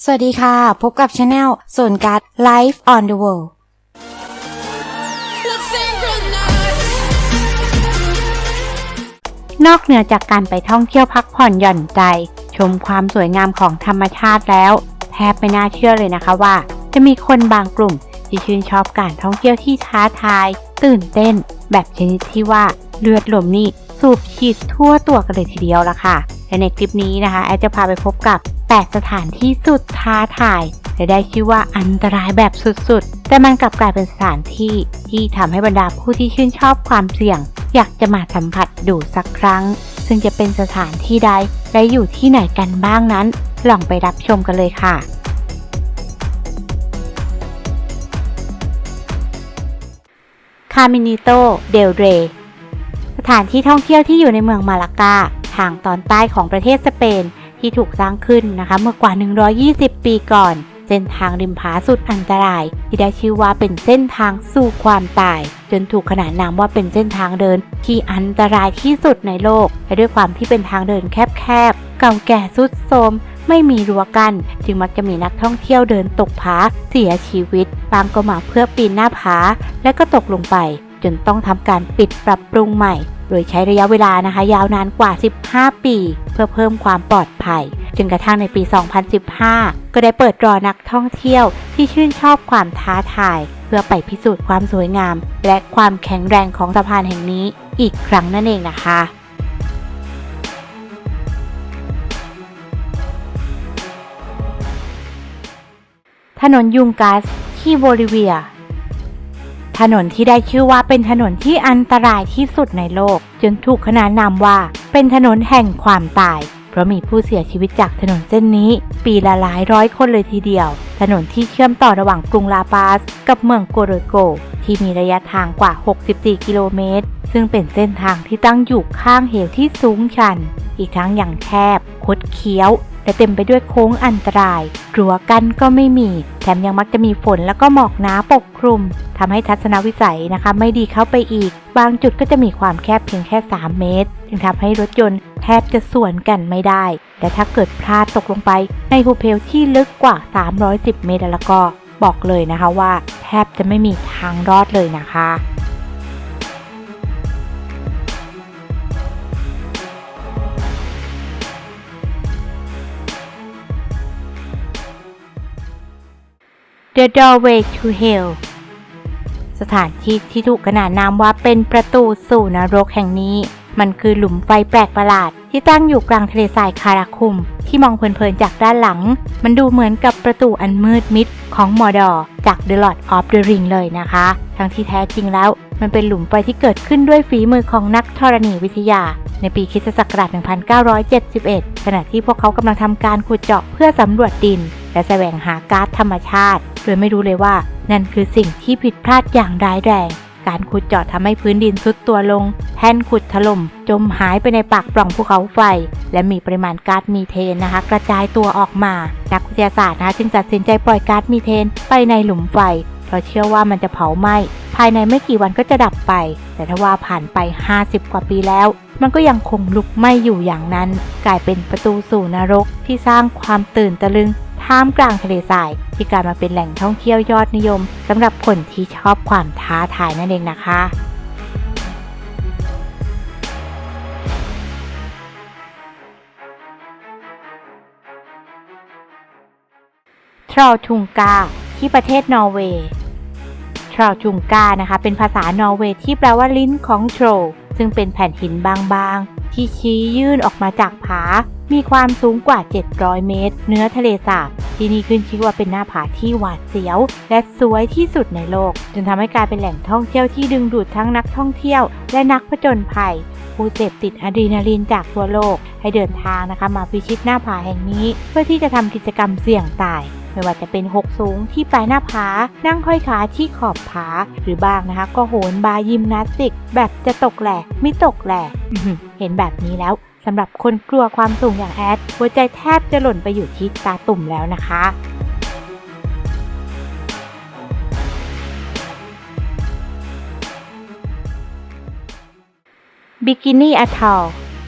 สวัสดีค่ะ พบกับช anel ส่วนการ Life on the World นอกเหนือจากการไปท่องเที่ยวพักผ่อนหย่อนใจ ชมความสวยงามของธรรมชาติแล้ว แทบไม่น่าเชื่อเลยนะคะว่า จะมีคนบางกลุ่มที่ชื่นชอบการท่องเที่ยวที่ท้าทาย ตื่นเต้น แบบชนิดที่ว่าเลือดลมนี่สูบฉีดทั่วตัวกันเลยทีเดียวละค่ะและในคลิปนี้นะคะ แอดจะพาไปพบกับ 8สถานที่สุดท้าทายและได้ชื่อว่าอันตรายแบบสุดๆ แต่มันกลับกลายเป็นสถานที่ที่ทำให้บรรดาผู้ที่ชื่นชอบความเสี่ยง อยากจะมาสัมผัสดูสักครั้ง ซึ่งจะเป็นสถานที่ใดและอยู่ที่ไหนกันบ้างนั้น ลองไปรับชมกันเลยค่ะคามินิโตเดลเรสถานที่ท่องเที่ยวที่อยู่ในเมืองมาลากา ทางตอนใต้ของประเทศสเปน ที่ถูกสร้างขึ้นนะคะเมื่อกว่า 120 ปีก่อน เส้นทางริมผาสุดอันตราย ที่ได้ชื่อว่าเป็นเส้นทางสู่ความตาย จนถูกขนานนามว่าเป็นเส้นทางเดินที่อันตรายที่สุดในโลกและด้วยความที่เป็นทางเดินแคบๆเก่าแก่สุดโทรมไม่มีรั้วกัน้นจึงมักจะมีนักท่องเที่ยวเดินตกผาเสียชีวิต บางก็มาเพื่อปีนหน้าผา และก็ตกลงไป จนต้องทำการปิดปรับปรุงใหม่ โดยใช้ระยะเวลานะคะ ยาวนานกว่า 15 ปี เพื่อเพิ่มความปลอดภัยจนกระทั่งในปี 2015 ก็ได้เปิดรอนักท่องเที่ยวที่ชื่นชอบความท้าทาย เพื่อไปพิสูจน์ความสวยงาม และความแข็งแรงของสะพานแห่งนี้อีกครั้งนั่นเองนะคะถนนยุงกัสที่โบลิเวีย ถนนที่ได้ชื่อว่าเป็นถนนที่อันตรายที่สุดในโลก จนถูกขนานนามว่า เป็นถนนแห่งความตาย เพราะมีผู้เสียชีวิตจากถนนเส้นนี้ ปีละหลายร้อยคนเลยทีเดียว ถนนที่เชื่อมต่อระหว่างกรุงลาปาส กับเมืองโกโรโก ที่มีระยะทางกว่า 64 กิโลเมตร ซึ่งเป็นเส้นทางที่ตั้งอยู่ข้างเหวที่สูงชัน อีกทั้งอย่างแคบ คดเคี้ยวและเต็มไปด้วยโค้งอันตรายรั้วกันก็ไม่มี แถมยังมักจะมีฝนแล้วก็หมอกหนาปกคลุม ทำให้ทัศนวิสัยนะคะไม่ดีเข้าไปอีก บางจุดก็จะมีความแคบเพียงแค่ 3 เมตร จึงทำให้รถยนต์แทบจะสวนกันไม่ได้แต่ถ้าเกิดพลาดตกลงไปในภูเพลที่ลึกกว่า 310 เมตรแล้วก็บอกเลยนะคะว่าแทบจะไม่มีทางรอดเลยนะคะ The Doorway to Hell สถานที่ที่ถูกขนานนามว่าเป็นประตูสู่นรกแห่งนี้ มันคือหลุมไฟแปลกประหลาด ที่ตั้งอยู่กลางทะเลทรายคาราคุม ที่มองเพลินๆจากด้านหลัง มันดูเหมือนกับประตูอันมืดมิดของมอดอร์จาก The Lord of the Ring เลยนะคะ ทั้งที่แท้จริงแล้ว มันเป็นหลุมไฟที่เกิดขึ้นด้วยฝีมือของนักธรณีวิทยา ในปีคิศักราช1971 ขณะที่พวกเขากำลังทำการขุดเจาะเพื่อสำรวจดิน และแสวงหาก๊าซธรรมชาติ โดยไม่รู้เลยว่านั่นคือสิ่งที่ผิดพลาดอย่างร้ายแรง การขุดเจาะทำให้พื้นดินทรุดตัวลง แท่นขุดถล่ม จมหายไปในปากปล่องภูเขาไฟ และมีปริมาณก๊าซมีเทนนะคะ กระจายตัวออกมา นักวิทยาศาสตร์นะคะจึงตัดสินใจปล่อยก๊าซมีเทน ไปในหลุมไฟ เพราะเชื่อว่ามันจะเผาไหม้ภายในไม่กี่วันก็จะดับไป แต่ถ้าว่าผ่านไป 50 กว่าปีแล้ว มันก็ยังคงลุกไหม้อยู่อย่างนั้น กลายเป็นประตูสู่นรกที่สร้างความตื่นตะลึง ท่ามกลางทะเลทราย ที่กลายมาเป็นแหล่งท่องเที่ยวยอดนิยมสำหรับคนที่ชอบความท้าทายนั่นเองนะคะทรอทุงกา ที่ประเทศนอร์เวย์ทรอทุงกานะคะ เป็นภาษานอร์เวย์ที่แปลว่าลิ้นของโทรซึ่งเป็นแผ่นหินบางๆ ที่ชี้ยื่นออกมาจากผา มีความสูงกว่า 700 เมตร เนื้อทะเลสาบ ที่นี่ขึ้นชื่อว่าเป็นหน้าผาที่หวาดเสียว และสวยที่สุดในโลก จนทำให้กลายเป็นแหล่งท่องเที่ยวที่ดึงดูดทั้งนักท่องเที่ยว และนักผจญภัย ผู้เสพติดอะดรีนาลีนจากทั่วโลก ให้เดินทางนะคะมาพิชิตหน้าผาแห่งนี้ เพื่อที่จะทำกิจกรรมเสี่ยงตายไม่ว่าจะเป็นหกสูงที่ปลายหน้าผา นั่งห้อยขาที่ขอบผา หรือบางนะคะ ก็โหนบายิมนาสติก แบบจะตกแหลกไม่ตกแหลกเห็นแบบนี้แล้ว สำหรับคนกลัวความสูงอย่างแอด หัวใจแทบจะหล่นไปอยู่ที่ตาตุ่มแล้วนะคะ บิกินี่อะทอล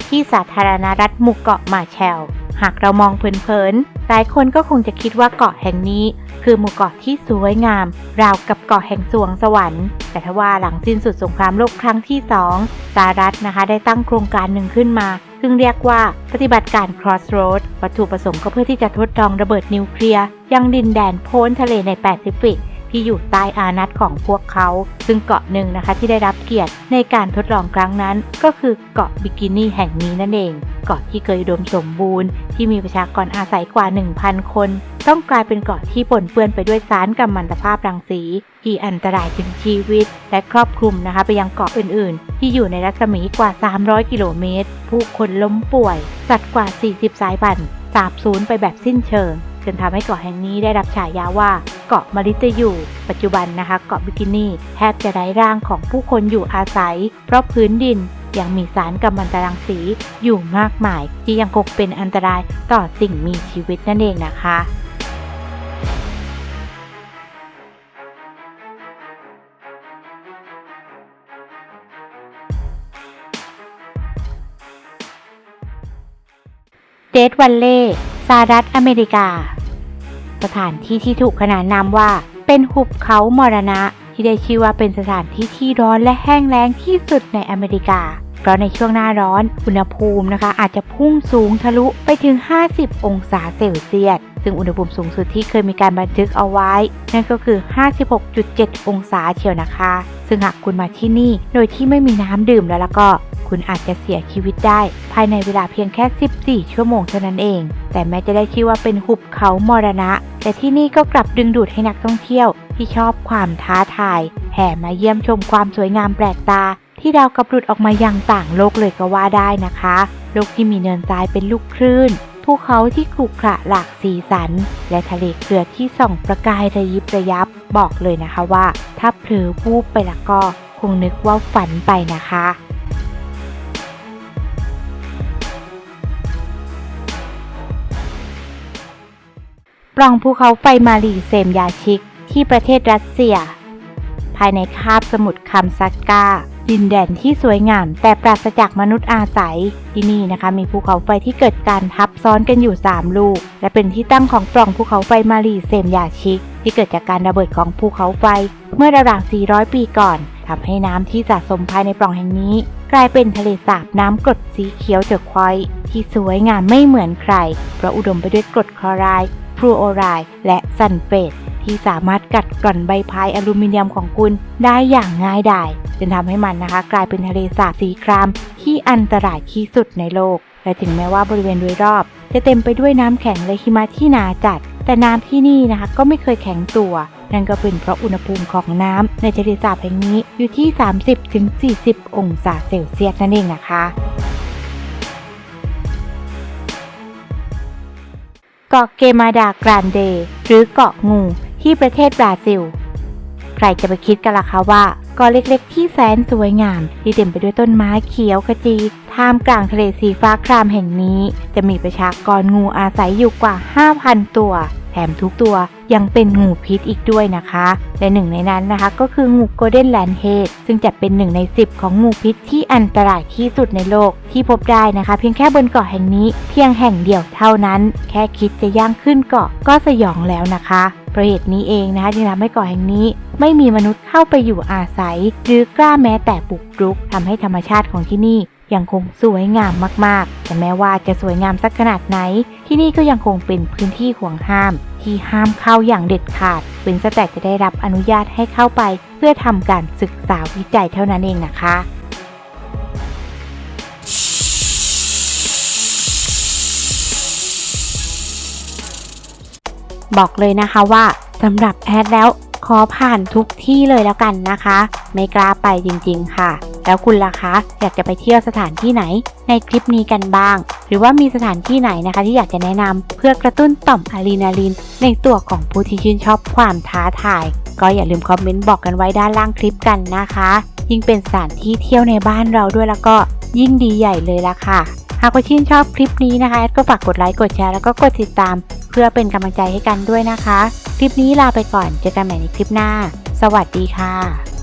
ที่สาธารณรัฐหมู่เกาะมาแชล หากเรามองเผินๆ หลายคนก็คงจะคิดว่าเกาะแห่งนี้ คือหมู่เกาะที่สวยงาม ราวกับเกาะแห่งสวงสวรรค์ แต่ทว่าหลังสิ้นสุดสงครามโลกครั้งที่สองสหรัฐนะคะได้ตั้งโครงการหนึ่งขึ้นมา ซึ่งเรียกว่าปฏิบัติการ Crossroad วัตถุประสงค์ก็เพื่อที่จะทดลองระเบิดนิวเคลียร์ยังดินแดนโพ้นทะเลในแปซิฟิก ที่อยู่ใต้อานัตของพวกเขา ซึ่งเกาะหนึ่งนะคะที่ได้รับเกียรติในการทดลองครั้งนั้นก็คือเกาะบิกินี่แห่งนี้นั่นเอง เกาะที่เคยดมสมบูรณ์ ที่มีประชากรอาศัยกว่า 1,000 คน ต้องกลายเป็นเกาะที่ปนเปื้อนไปด้วยสารกัมมันตภาพรังสี ที่อันตรายถึงชีวิต และครอบคลุมนะคะไปยังเกาะอื่น ๆ ที่อยู่ในรัศมีกว่า 300 กิโลเมตร ผู้คนล้มป่วย สัตว์กว่า 40 สายพันธุ์สาบสูญไปแบบสิ้นเชิงจนทำให้เกาะแห่งนี้ได้รับฉายาว่า เกาะมาริตยูปัจจุบันนะคะ เกาะบิกินี่แทบจะไร้ร่างของผู้คนอยู่อาศัย เพราะพื้นดินยังมีสารกัมมันตรังสีอยู่มากมาย ที่ยังคงเป็นอันตรายต่อสิ่งมีชีวิตนั่นเองนะคะเดดวันเล่สหรัฐอเมริกา สถานที่ที่ถูกขนานนามว่า เป็นหุบเขามรณะ ที่ได้ชื่อว่าเป็นสถานที่ที่ร้อนและแห้งแล้งที่สุดในอเมริกา เพราะในช่วงหน้าร้อนอุณหภูมินะคะ อาจจะพุ่งสูงทะลุไปถึง 50 องศาเซลเซียสซึ่งอุณหภูมิสูงสุดที่เคยมีการบันทึกเอาไว้ นั่นก็คือ 56.7 องศาเชียวนะคะ ซึ่งหากคุณมาที่นี่โดยที่ไม่มีน้ำดื่มแล้วแล้วก็ คุณอาจจะเสียชีวิตได้ ภายในเวลาเพียงแค่ 14 ชั่วโมงเท่านั้นเอง แต่แม้จะได้ชื่อว่าเป็นหุบเขามรณะ แต่ที่นี่ก็กลับดึงดูดให้นักท่องเที่ยว ที่ชอบความท้าทาย แห่มาเยี่ยมชมความสวยงามแปลกตา ที่ดาวกับหลุดออกมาอยังต่างโลกเลยก็ว่าได้นะคะ โลกที่มีเนินทรายเป็นลูกคลื่นภูเขาที่ขรุขระหลากสีสัน และทะเลเกลือที่ส่องประกายระยิบระยับบอกเลยนะคะว่า ถ้าเผลอวูบไปแล้วก็คงนึกว่าฝันไปนะคะ ปล่องภูเขาไฟมารีเซมยาชิก ที่ประเทศรัสเซีย ภายในคาบสมุทรคัมซัตกาดินแดนที่สวยงาม แต่ปราศจากมนุษย์อาศัย ที่นี่นะคะ มีภูเขาไฟที่เกิดการทับซ้อนกันอยู่ 3 ลูก และเป็นที่ตั้งของปล่องภูเขาไฟมารีเซมยาชิก ที่เกิดจากการระเบิดของภูเขาไฟ เมื่อราวๆ400 ปีก่อนทำให้น้ำที่สะสมภายในปล่องแห่งนี้ กลายเป็นทะเลสาบน้ำกรดสีเขียวเถอควอยที่สวยงามไม่เหมือนใคร เพราะอุดมไปด้วยกรดคลอไรด์ ฟลูโอไรด์และซัลเฟตที่สามารถกัดกร่อนใบพายอลูมิเนียมของคุณได้อย่างง่ายดายจนทำให้มันนะคะ กลายเป็นทะเลสาบสีครามที่อันตรายที่สุดในโลก และถึงแม้ว่าบริเวณโดยรอบ จะเต็มไปด้วยน้ำแข็งและหิมะที่หนาจัด แต่น้ำที่นี่นะคะก็ไม่เคยแข็งตัว นั่นก็เป็นเพราะอุณหภูมิของน้ำในทะเลสาบแห่งนี้อยู่ที่ 30-40 องศาเซลเซียสนั่นเองนะคะ กาะเกมาดากรานเด หรือเกาะงูที่ประเทศบราซิล ใครจะไปคิดกันล่ะคะว่าเกาะเล็กๆ ที่แสนสวยงาม ที่เต็มไปด้วยต้นไม้เขียวขจีท่ามกลางทะเลสีฟ้าครามแห่งนี้ จะมีประชากรงูอาศัยอยู่กว่า 5,000 ตัว แถมทุกตัว ยังเป็นงูพิษอีกด้วยนะคะ และหนึ่งในนั้นนะคะ ก็คืองูโกลเด้นแลนเฮดซึ่งจัดเป็นหนึ่งใน 10 ของงูพิษที่อันตรายที่สุดในโลกที่พบได้นะคะ เพียงแค่บนเกาะแห่งนี้เพียงแห่งเดียวเท่านั้น แค่คิดจะย่างขึ้นเกาะก็สยองแล้วนะคะเพราะเหตุนี้เองนะคะจึงทำให้เกาะแห่งนี้ไม่มีมนุษย์เข้าไปอยู่อาศัย หรือกล้าแม้แต่ปลุกรุกทำให้ธรรมชาติของที่นี่ ยังคงสวยงามมากๆ แต่แม้ว่าจะสวยงามสักขนาดไหน ที่นี่ก็ยังคงเป็นพื้นที่ห่วงห้าม ที่ห้ามเข้าอย่างเด็ดขาดเว้นแต่จะได้รับอนุญาตให้เข้าไป เพื่อทำการศึกษาวิจัยเท่านั้นเองนะคะบอกเลยนะคะว่าสำหรับแอดแล้วขอผ่านทุกที่เลยแล้วกันนะคะ ไม่กล้าไปจริงๆค่ะ แล้วคุณล่ะคะอยากจะไปเที่ยวสถานที่ไหนในคลิปนี้กันบ้าง หรือว่ามีสถานที่ไหนนะคะที่อยากจะแนะนำเพื่อกระตุ้นต่อมอะดรีนาลีน ในตัวของผู้ที่ชื่นชอบความท้าทาย ก็อย่าลืมคอมเมนต์บอกกันไว้ด้านล่างคลิปกันนะคะ ยิ่งเป็นสถานที่เที่ยวในบ้านเราด้วยแล้วก็ยิ่งดีใหญ่เลยละค่ะ หากว่าชื่นชอบคลิปนี้นะคะแอดก็ฝากกดไลค์กดแชร์แล้วก็กดติดตาม เพื่อเป็นกำลังใจให้กันด้วยนะคะ คลิปนี้ลาไปก่อนเจอกันใหม่ในคลิปหน้า สวัสดีค่ะ